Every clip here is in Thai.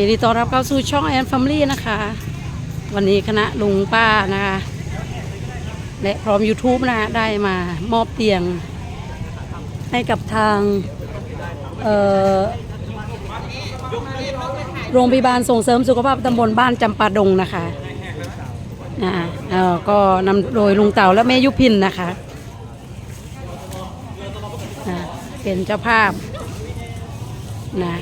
ยินดีต้อนรับเข้าสู่ช่องแอนฟ m มลี่นะคะ วันนี้คณะลุงป้านะคะ และพร้อม YouTube นะได้มามอบเตียง ให้กับทางโรงพยาบาลส่งเสริมสุขภาพตำบลบ้านจำปาดงนะคะอ่าเอ่อก็นำโดยลุงเต่าและแม่ยุพินนะคะอ่าเป็นเจ้าภาพนะ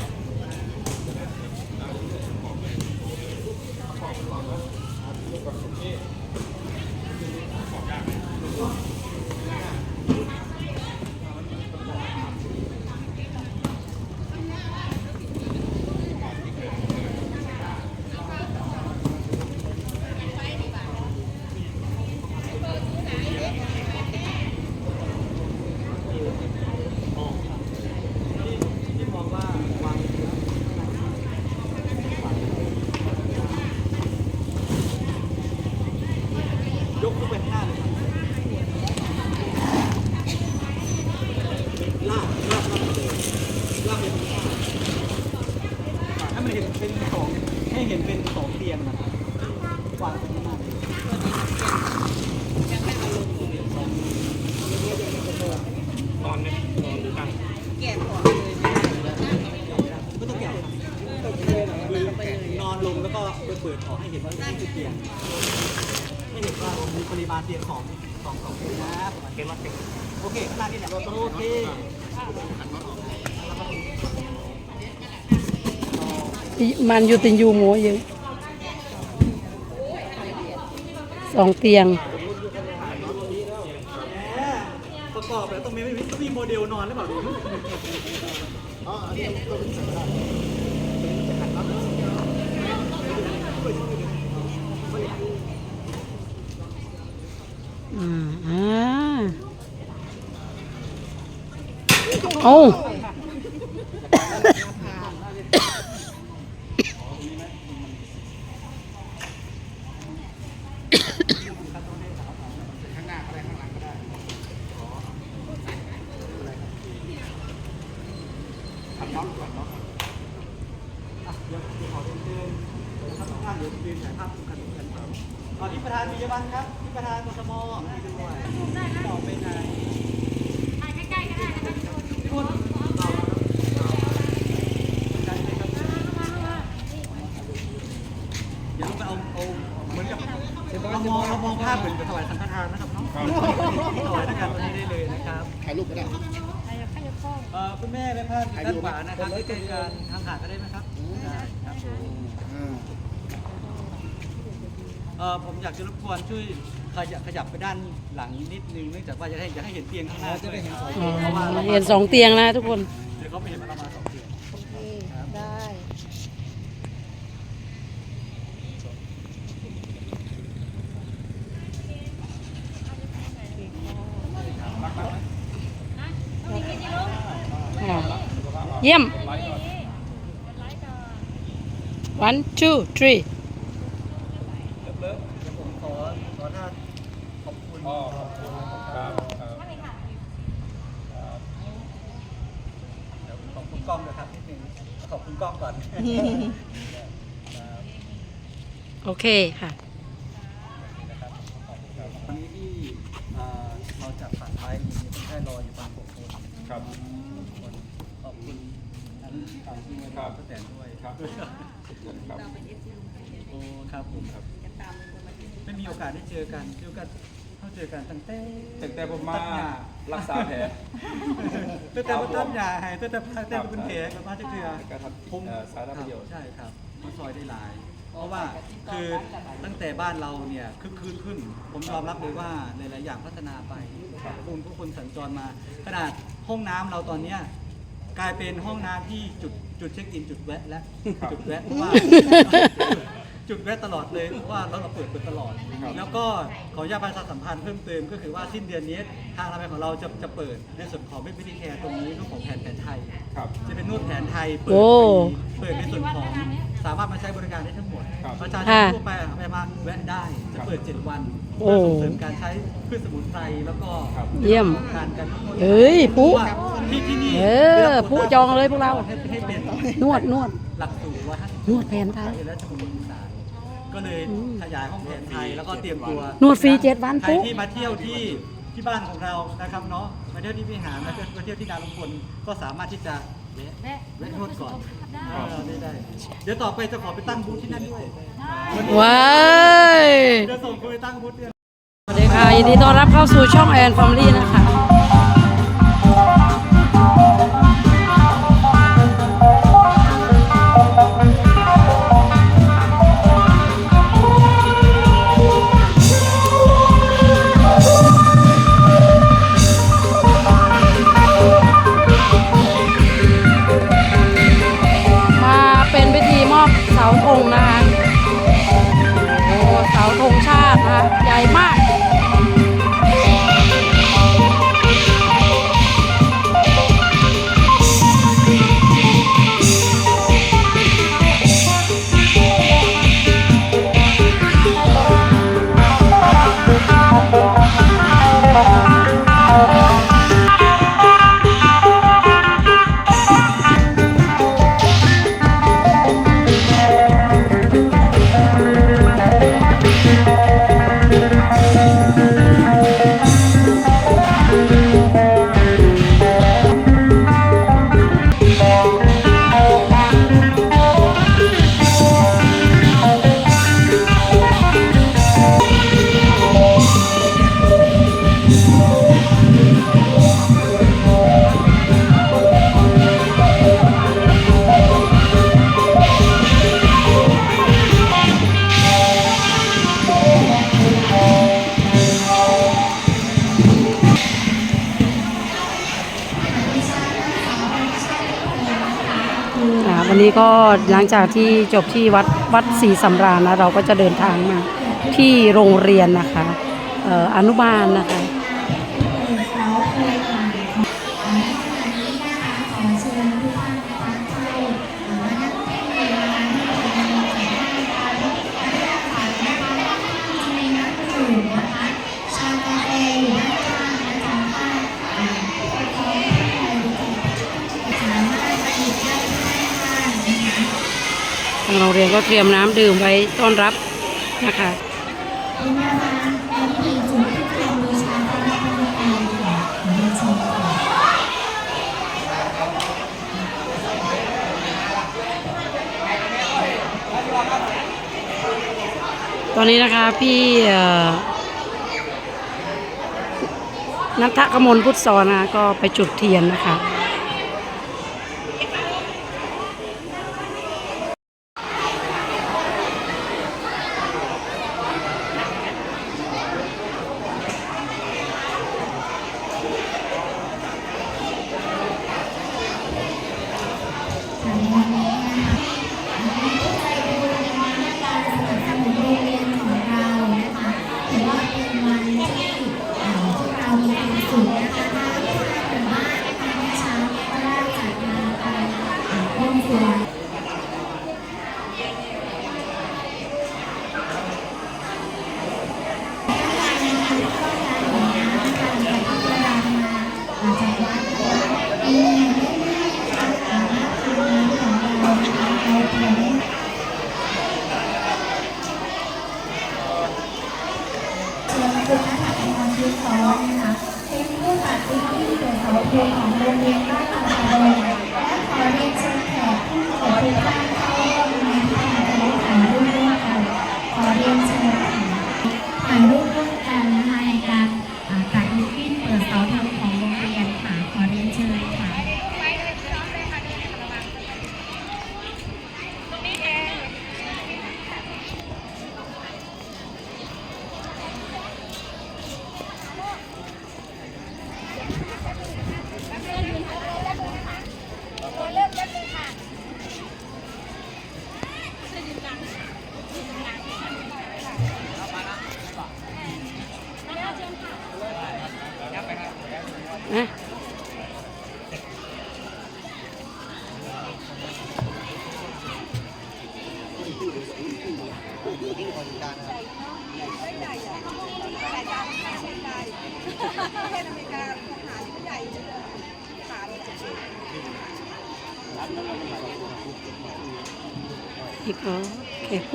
ยกขึ้นไปข้างหน้าเลยครับลากลากลากเลยลากไปข้างหน้าให้มันเห็นเป็นสองให้เห็นเป็นสองเตียงนะครับวางตรงนี้มาไม่ต้องแกะครับนอนลงแล้วก็เปิดออกให้ เตียงไม่เห็นว่ามีปริมาณเตียงของของของคุณนะเกมมาเต็มโอเคข้างหน้านี่แหละโอเคมันอยู่ตินยูหมูอยู่สองเตียง ประกอบแล้วต้องมีต้องมีโมเดลนอนหรือเปล่าดู อ่าอ่า โอ้อะเดี๋ยวเดี๋ยวขอเชิญเชิญนะครับทุกท่านเดี๋ยวยืนถ่ายภาพคู่กันกันครับอ๋อที่ประธานมียบันครับที่ประธานกทมนี่ด้วยต่อไปไหนถ่ายใกล้ๆก็ได้นะครับทุกคนเราได้เลยครับเดี๋ยวเราไปเอาเอาเหมือนกับเรามองเรามองภาพเหมือนกับถวายสังฆทานนะครับเนาะถวายด้วยกันวันนี้ได้เลยนะครับ ถ่ายรูปก็ได้ เอ่อ คุณแม่แม่พาดด้านขวานะครับใกล้ๆกันทางขาดก็ได้ไหมครับได้ครับผมอ่าเอ่อผมอยากจะรบกวนช่วยขยับขยับไปด้านหลังนิดนึงเนื่องจากว่าจะให้จะให้เห็นเตียงข้างหน้าจะได้เห็นสองอ๋เตียงเพราะว่าอเราเห็นสองเตียงนะทุกคนเดี๋ยวเขาไม่เห็นว่าเรามาสองเตียง โอเค ได้ อ่าเยี่ยม one two three เลิฟเลิฟเดี๋ยวผมขอขอท่าขอบคุณเดี๋ยวขอบคุณกล้องด้วยครับนิดนึงขอบคุณกล้องก่อน โอเคค่ะวันนี้ที่เอ่อเราจัดผ่านไปมีคนไข้รออยู่ประมาณหกคนครับคนขอบคุณทั้งทางที่มาครับป้าแตนด้วยครับ ครับโอ้ครับผมครับไม่มีโอกาสได้เจอกันคือกันเขาเจอกันตั้งแต่ตั้งแต่ผมมารักษาแผล ตั้งแต่ว่าตั้งยาให้ตั้งแต่ตั้งแต่เป็นเพกับมาจะเจอการทำผมเอ่อสาธารณประโยชน์ ใช่ครับมันซอยได้หลาย เพราะว่าคือตั้งแต่บ้านเราเนี่ยคึกคืนขึ้น ผมยอมรับเลยว่าหลายๆอย่างพัฒนาไปคนผู้คนสัญจรมา ขนาดห้องน้ำเราตอนเนี้ย กลายเป็นห้องน้ำที่จุด จุดเช็คอินจุดแวะและจุดแวะเพราะว่า จุดแวะตลอดเลยเพราะว่าเราเราเปิดเปิดตลอด ครับ แล้วก็ขออนุญาตประชาสัมพันธ์เพิ่มเติมก็คือว่าสิ้นเดือนนี้ทางอนามัยของเราจะจะเปิดในส่วนของเวชวิทยแคร์ตรงนี้เรื่องของแผนแผนไทย ครับ จะเป็นนวดแผนไทยเปิดโอ้ฟรีเปิดในส่วนของ สามารถมาใช้บริการได้ทั้งหมดครับประชาชนค่ะทั่วไปไปมาแวะได้จะเปิด 7 วันโอ้เพื่อส่งเสริมการใช้พืชสมุนไพรแล้วก็ครับเยี่ยมการกันเฮ้ยปุ๊ที่ที่นี่เออปุ๊จองเลยพวกเราให้ให้เป็นนวดนวดหลักสูตร150นวดแผนไทยและสมุนอีสานก็เลยอืมขยายห้องแผนไทยแล้วก็เตรียมตัวนวดฟรีเจ็ดวันใครปุ๊บที่มาเที่ยวที่ที่บ้านของเรานะครับเนาะมาเที่ยวที่วิหารมาเที่ยวมาเที่ยวที่ดาวลุงพลก็สามารถที่จะแวะแวะนวดก่อน เออได้ได้เดี๋ยวต่อไปจะขอไปตั้งบูธที่นั่นด้วยว้ายจะส่งคุณไปตั้งบูธเนี่ยสวัสดีค่ะยินดีต้อนรับเข้าสู่ช่องแอนฟอมลี่นะคะ วันนี้ก็หลังจากที่จบที่วัดวัดศรีสำราญนะเราก็จะเดินทางมาที่โรงเรียนนะคะอออนุบาลนะคะ โรงเรียนก็เตรียมน้ำดื่มไว้ต้อนรับนะคะตอนนี้นะคะพี่นัทกมลพุทธสอนะก็ไปจุดเทียนนะคะ Yeah.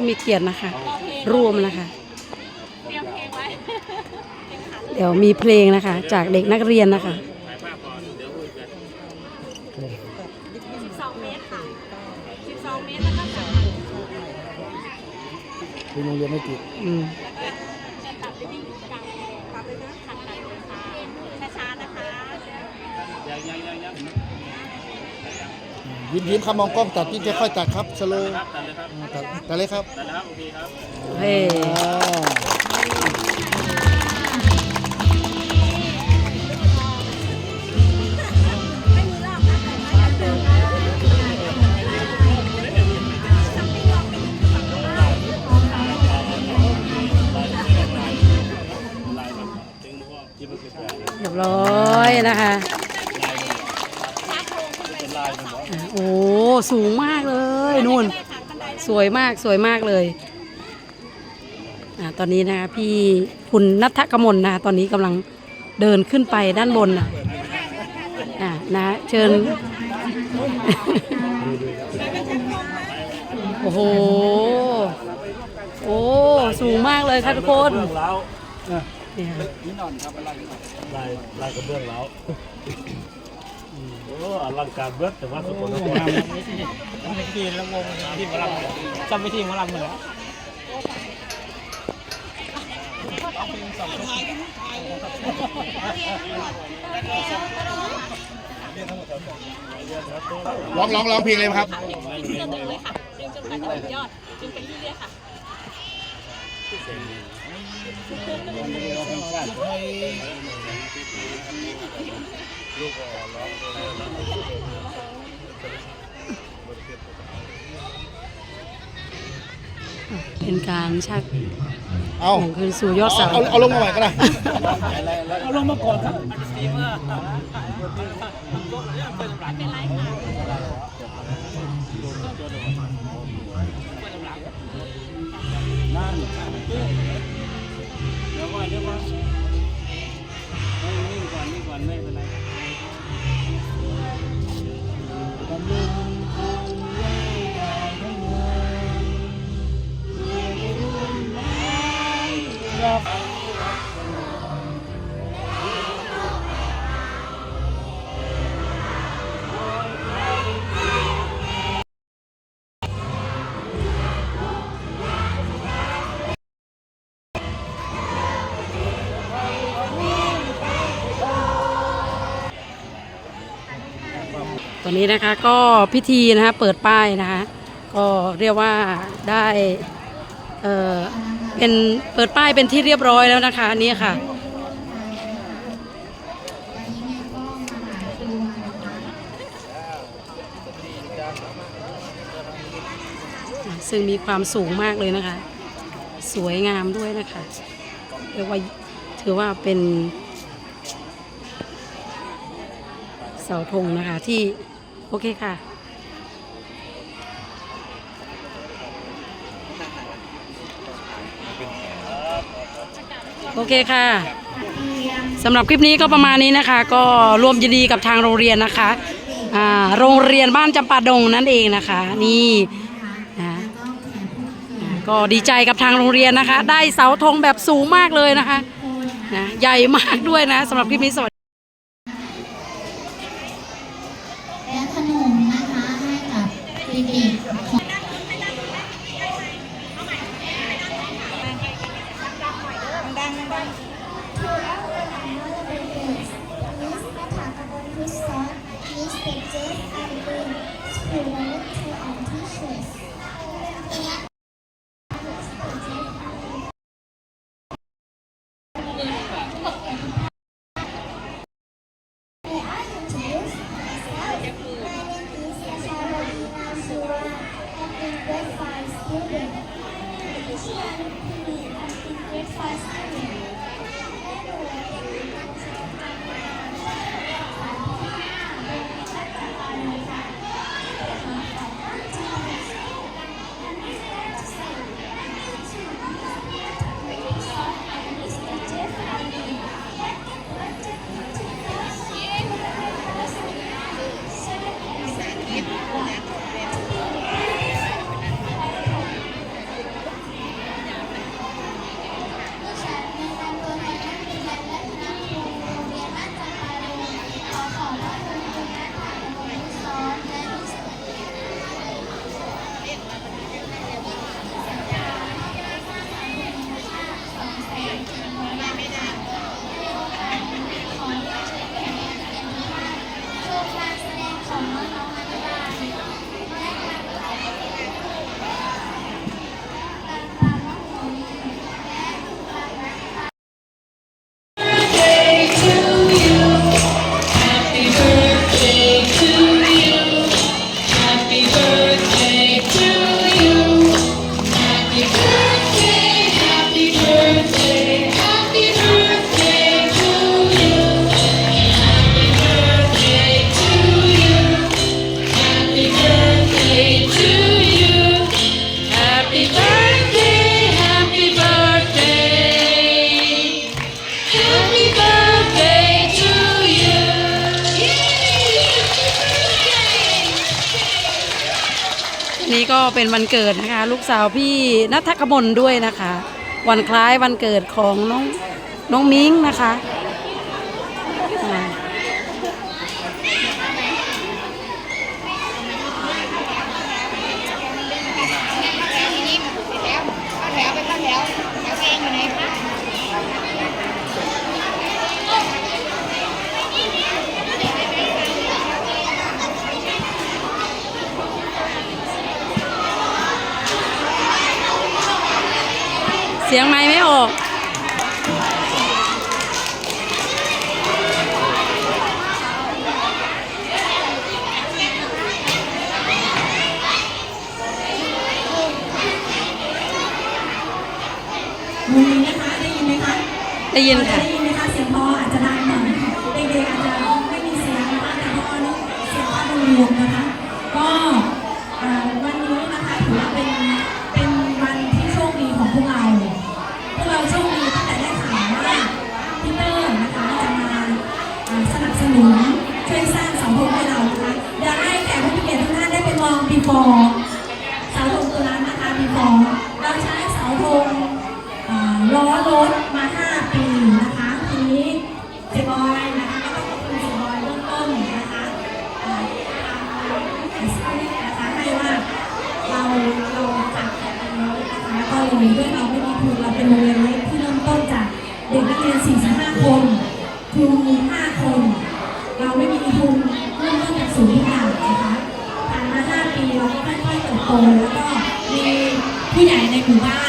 มีเกียรตินะคะ ร่วมนะคะ เดี๋ยวมีเพลงนะคะ จากเด็กนักเรียนนะคะ12เมตรค่ะ12เมตรแล้วก็สามเป็นโรงเรียนไม่ติด อืม จะตัดไปวิ่งกลางตัดเลยนะขัดตัดเลยค่ะช้าๆนะคะ ยิ้มยิ้มครับมองกล้องตัดที่จะค่อยตัดครับสโลว์ตัดตัดเลยครับ เฮ้อ่าเรียบร้อยนะคะ อะโอ้สูงมากเลยนู่น สวยมากสวยมากเลยอะตอนนี้นะคะพี่คุณนัทกมลนะคะตอนนี้กำลังเดินขึ้นไปด้านบนนะอะนะเชิญ โอ้โห โอ้ สูงมากเลยค่ะทุกคนเนี่ยลายลายกระเบื้องแล้วโอ้อลังการเบื้องแต่ว่าสุดคนจำไม่ทีแล้วงงที่หมอลำจำไม่ทีหมอลำหมดแล้วร้องร้องร้องเพลงเลยครับดึงจนถึง เลยค่ะดึงจนกว่าจะถึงยอดดึงไปเรื่อยๆค่ะเป็นการชักเอาของคืนสู่ยอดเสาเอาเอาลงมาใหม่ก็ได้ เอาลงมาก่อนครับเดี๋ยวก่อนเดี๋ยวก่อนนิ่งก่อนนิ่งก่อนไม่เป็นไร ตอนนี้นะคะก็พิธีนะคะเปิดป้ายนะคะก็เรียกว่าได้เออเป็นเปิดป้ายเป็นที่เรียบร้อยแล้วนะคะอันนี่ค่ะซึ่งมีความสูงมากเลยนะคะ สวยงามด้วยนะคะเรียกว่าถือว่าเป็นเสาธงนะคะที่ โอเคค่ะ โอเคค่ะสำหรับคลิปนี้ก็ประมาณนี้นะคะ ก็ร่วมยินดีกับทางโรงเรียนนะคะอ่าโรงเรียนบ้านจำปาดงนั่นเองนะคะ นี่นะก็ดีใจกับทางโรงเรียนนะคะ ได้เสาธงแบบสูงมากเลยนะคะนะใหญ่มากด้วยนะสำหรับคลิปนี้สวัสดี และขนมนะคะให้กับเด็กๆของมิสนัทธากมลพุทธซ้อน มิสเตเจส เป็นวันเกิดนะคะ ลูกสาวพี่นัทกมลด้วยนะคะ วันคล้ายวันเกิดของน้องน้องมิ้งนะคะแถวไปข้างแถวแถวเองอยู่ไหนคะ เสียงไม้ไม่ออก ได้ยินไหมคะ ได้ยินไหมคะะเสียงพออาจจะได้หน่อยเด็กๆอาจจะไม่มีเสียงนะคะแต่พอนี่เสียงพ่อดูรวมนะคะ โกแล้วก็มีผู้ใหญ่ในหมู่บ้าน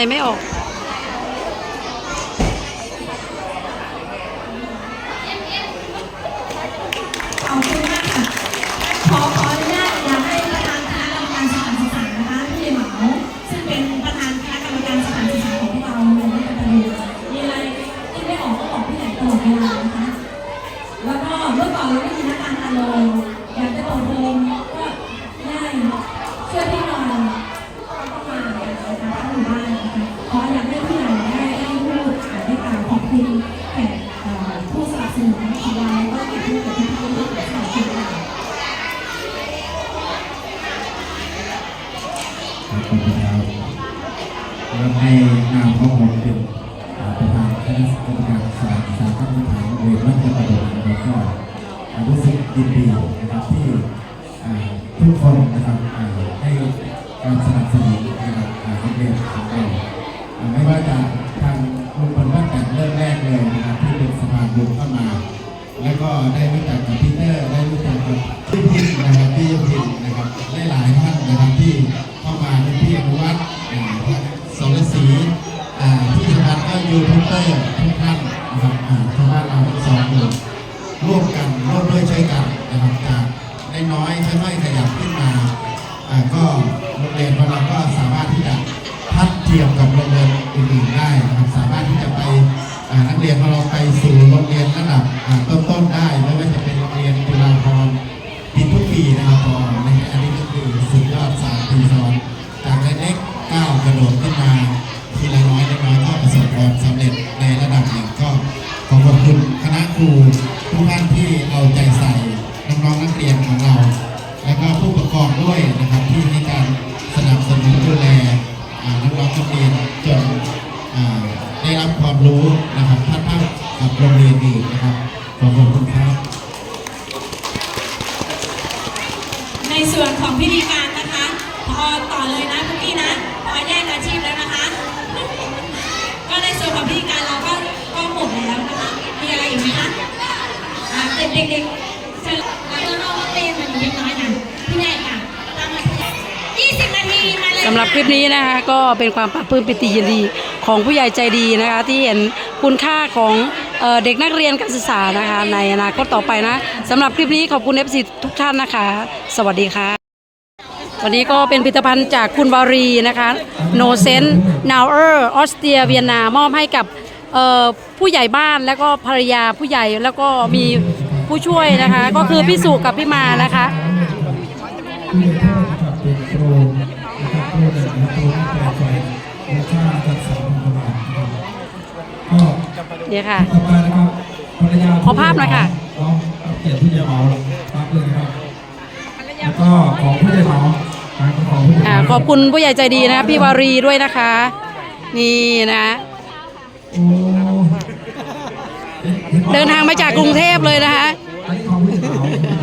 也没有 ระโดดขึ้นมาทีละน้อยเล็กน้อยก็ประสบความสำเร็จในระดับหนึ่งก็ขอขอบคุณคณะครู ความปลาบปลื้มปิติยินดีของผู้ใหญ่ใจดีนะคะที่เห็นคุณค่าของเด็กนักเรียนการศึกษานะคะในอนาคตต่อไปนะสำหรับคลิปนี้ขอบคุณ FC ทุกท่านนะคะ สวัสดีค่ะวันนี้ก็เป็นผลิตภัณฑ์จากคุณวารีนะคะ No Sense Now Er ออสเตรียเวียนนามอบให้กับผู้ใหญ่บ้านแล้วก็ภรรยาผู้ใหญ่แล้วก็มีผู้ช่วยนะคะ ก็คือพี่สุกับพี่มานะคะ เดี๋ยวค่ะ ต่อไปนะครับภรรยาขอภาพหน่อยค่ะ น้องเกียรติผู้ใหญ่เหมารับเลยนะครับแล้วก็ของผู้ใหญ่เหมาทางของผู้ใหญ่เหอ่ามาขอบคุณผู้ใหญ่ใจดีนะพี่วารีด้วยนะคะ นี่นะ โอ้เดินทางมาจากกรุงเทพเลยนะคะ อันนี้ของผู้ใหญ่เหมา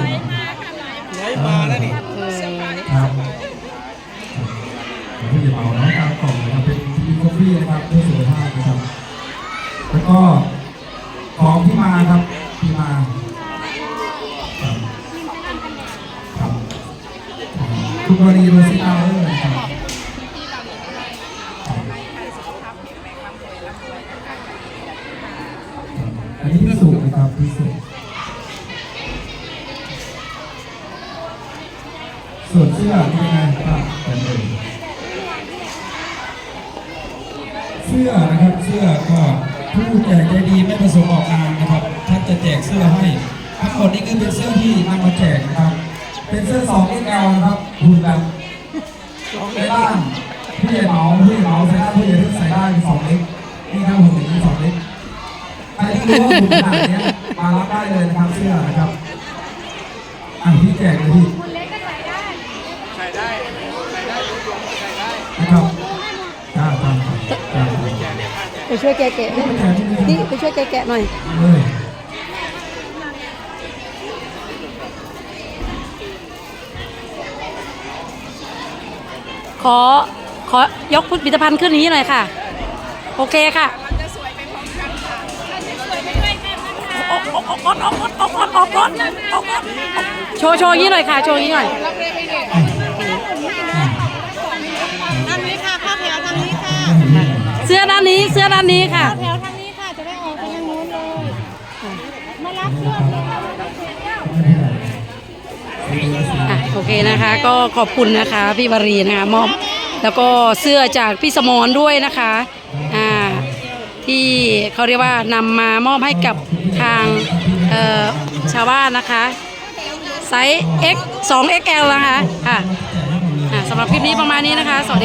ทั้งหมดนี้คือเป็นเสื้อที่นำมาแจกนะครับ เป็นเสื้อสอง XL นะครับหุ่นแบบในบ้านผู้ใหญ่เหมาผู้ใหญ่เหมาใส่ได้ผู้ใหญ่ที่ใส่ได้สองเล็กนี่ครับหุ่นอย่างนี้สองเล็กใครที่รู้ว่าหุ่นขนาดเนี้ยมารับได้เลยนะครับเสื้อนะครับอะพี่แจกเลยพี่นะครับจ้าจ้าจ้าจ้าไปช่วยแกะแกะหน่อยนี่ไปช่วยแกะแกะหน่อยเลย ขอขอยกผลิตภัณฑ์ขึ้นนี้หน่อยค่ะ โอเคค่ะออกออกออกออกออกออกออกออกออกออกโชว์โชว์อยางนี้หน่อยค่ะ โชว์อยางนี้หน่อยทางนี้ค่ะเข้าแถวทางนี้ค่ะ เสื้อด้านนี้เสื้อด้านนี้ค่ะแถวทางนี้ค่ะ โอเคนะคะ ก็ขอบคุณนะคะพี่วรีนะคะมอบแล้วก็เสื้อจากพี่สมรด้วยนะคะอ่าที่เขาเรียกว่านำมามอบให้กับทางชาวบ้านนะคะไซส์ X 2 XL นะคะค่ะสำหรับคลิปนี้ประมาณนี้นะคะ สวัสดี